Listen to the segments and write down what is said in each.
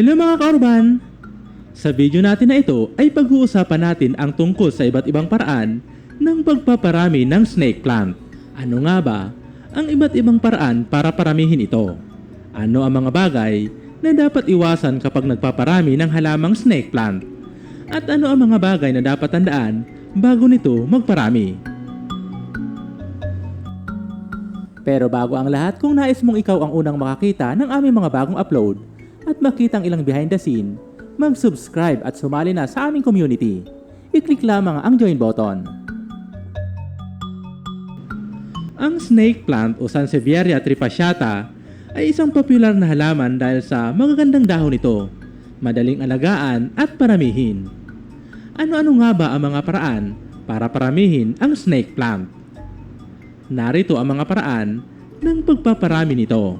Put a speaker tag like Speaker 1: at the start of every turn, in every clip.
Speaker 1: Hello mga kaurban! Sa video natin na ito ay pag-uusapan natin ang tungkol sa iba't ibang paraan ng pagpaparami ng snake plant. Ano nga ba ang iba't ibang paraan para paramihin ito? Ano ang mga bagay na dapat iwasan kapag nagpaparami ng halamang snake plant? At ano ang mga bagay na dapat tandaan bago nito magparami? Pero bago ang lahat, kung nais mong ikaw ang unang makakita ng aming mga bagong upload at makitang ilang behind the scene, mag-subscribe at sumali na sa aming community. I-click lamang ang join button. Ang snake plant o Sansevieria trifasciata ay isang popular na halaman dahil sa magagandang dahon nito, madaling alagaan at paramihin. Ano-ano nga ba ang mga paraan para paramihin ang snake plant? Narito ang mga paraan ng pagpaparami nito.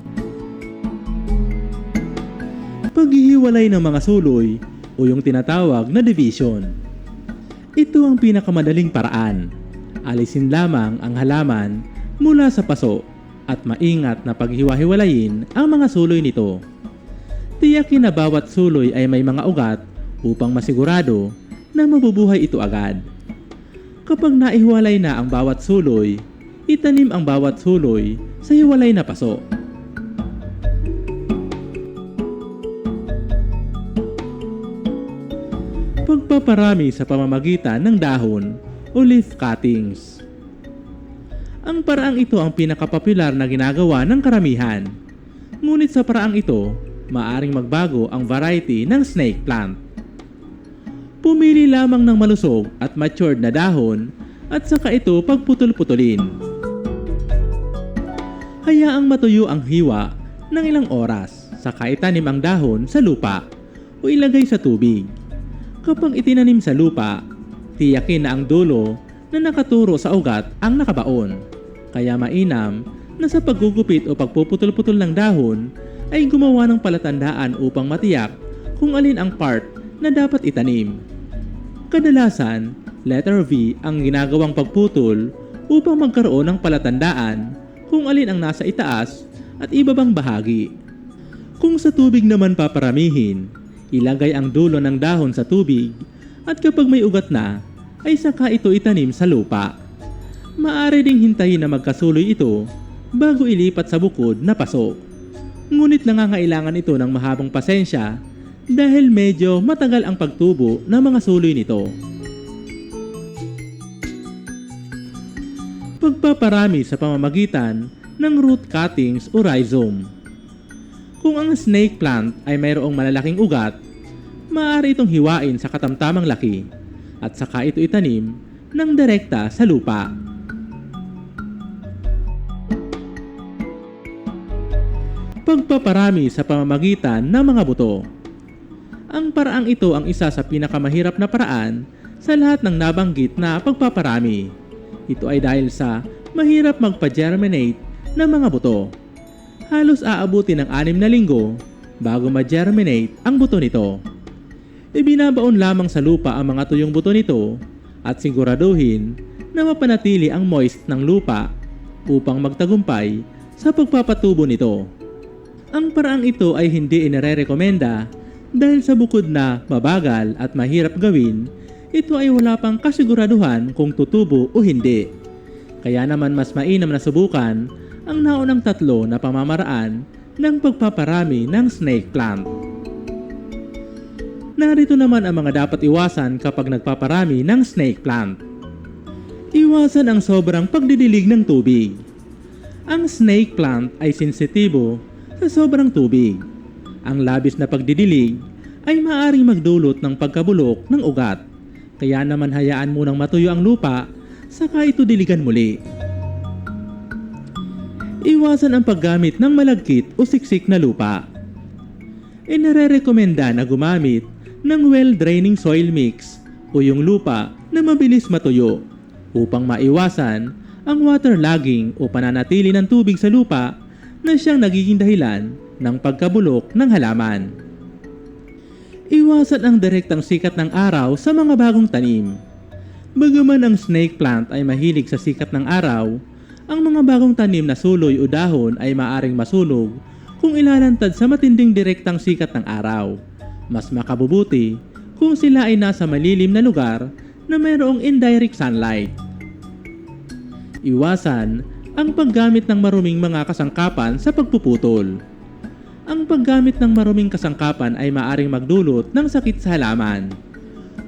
Speaker 1: Paghihiwalay ng mga suloy o yung tinatawag na division. Ito ang pinakamadaling paraan. Alisin lamang ang halaman mula sa paso at maingat na paghiwa-hiwalayin ang mga suloy nito. Tiyakin na bawat suloy ay may mga ugat upang masigurado na mabubuhay ito agad. Kapag naihiwalay na ang bawat suloy, itanim ang bawat suloy sa hiwalay na paso. Pagpaparami sa pamamagitan ng dahon o leaf cuttings. Ang paraang ito ang pinakapopular na ginagawa ng karamihan. Ngunit sa paraang ito, maaring magbago ang variety ng snake plant. Pumili lamang ng malusog at matured na dahon at saka ito pagputol-putulin. Hayaang matuyo ang hiwa ng ilang oras saka itanim ang dahon sa lupa o ilagay sa tubig. Kapag itinanim sa lupa, tiyakin na ang dulo na nakaturo sa ugat ang nakabaon. Kaya mainam na sa paggugupit o pagpuputol-putol ng dahon ay gumawa ng palatandaan upang matiyak kung alin ang part na dapat itanim. Kadalasan, letter V ang ginagawang pagputol upang magkaroon ng palatandaan kung alin ang nasa itaas at ibabang bahagi. Kung sa tubig naman paparamihin, ilagay ang dulo ng dahon sa tubig at kapag may ugat na, ay saka ito itanim sa lupa. Maaari ding hintayin na magkasuloy ito bago ilipat sa bukod na paso. Ngunit nangangailangan ito ng mahabang pasensya dahil medyo matagal ang pagtubo ng mga suloy nito. Pagpaparami sa pamamagitan ng root cuttings o rhizome. Kung ang snake plant ay mayroong malalaking ugat, maaari itong hiwain sa katamtamang laki at saka ito itanim ng direkta sa lupa. Pagpaparami sa pamamagitan ng mga buto. Ang paraang ito ang isa sa pinakamahirap na paraan sa lahat ng nabanggit na pagpaparami. Ito ay dahil sa mahirap magpa-germinate ng mga buto. Halos aabuti ng anim na linggo bago ma-germinate ang buto nito. Ibinabaon lamang sa lupa ang mga tuyong buto nito at siguraduhin na mapanatili ang moist ng lupa upang magtagumpay sa pagpapatubo nito. Ang paraang ito ay hindi inirerekomenda dahil sa bukod na mabagal at mahirap gawin, ito ay wala pang kasiguraduhan kung tutubo o hindi. Kaya naman mas mainam na subukan ang naunang tatlo na pamamaraan ng pagpaparami ng snake plant. Narito naman ang mga dapat iwasan kapag nagpaparami ng snake plant. Iwasan ang sobrang pagdidilig ng tubig. Ang snake plant ay sensitibo sa sobrang tubig. Ang labis na pagdidilig ay maaaring magdulot ng pagkabulok ng ugat. Kaya naman hayaan munang matuyo ang lupa saka ito diligan muli. Iwasan ang paggamit ng malagkit o siksik na lupa. Inarerekomenda na gumamit ng well-draining soil mix o yung lupa na mabilis matuyo upang maiwasan ang waterlogging o pananatili ng tubig sa lupa na siyang nagiging dahilan ng pagkabulok ng halaman. Iwasan ang direktang sikat ng araw sa mga bagong tanim. Bagaman ang snake plant ay mahilig sa sikat ng araw, ang mga bagong tanim na suloy o dahon ay maaring masunog kung ilalantad sa matinding direktang sikat ng araw. Mas makabubuti kung sila ay nasa malilim na lugar na mayroong indirect sunlight. Iwasan ang paggamit ng maruming mga kasangkapan sa pagpuputol. Ang paggamit ng maruming kasangkapan ay maaring magdulot ng sakit sa halaman.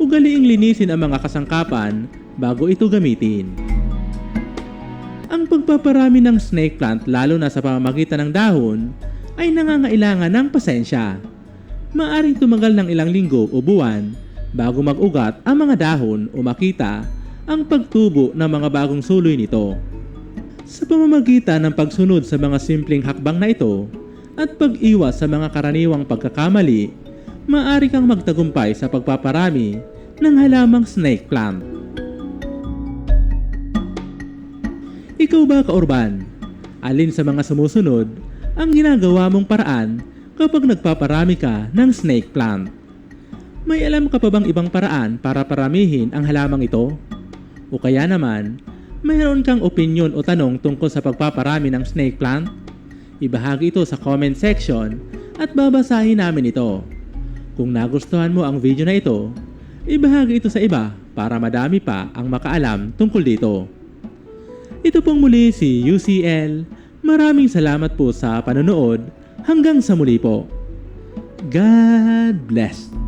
Speaker 1: Ugaliing linisin ang mga kasangkapan bago ito gamitin. Ang pagpaparami ng snake plant lalo na sa pamamagitan ng dahon ay nangangailangan ng pasensya. Maaring tumagal ng ilang linggo o buwan bago mag-ugat ang mga dahon o makita ang pagtubo ng mga bagong suloy nito. Sa pamamagitan ng pagsunod sa mga simpleng hakbang na ito at pag-iwas sa mga karaniwang pagkakamali, maaari kang magtagumpay sa pagpaparami ng halamang snake plant. Ikaw ba kaurban? Alin sa mga sumusunod ang ginagawa mong paraan kapag nagpaparami ka ng snake plant? May alam ka pa bang ibang paraan para paramihin ang halamang ito? O kaya naman, mayroon kang opinion o tanong tungkol sa pagpaparami ng snake plant? Ibahagi ito sa comment section at babasahin namin ito. Kung nagustuhan mo ang video na ito, ibahagi ito sa iba para madami pa ang makaalam tungkol dito. Ito pong muli si UCL. Maraming salamat po sa panonood. Hanggang sa muli po. God bless.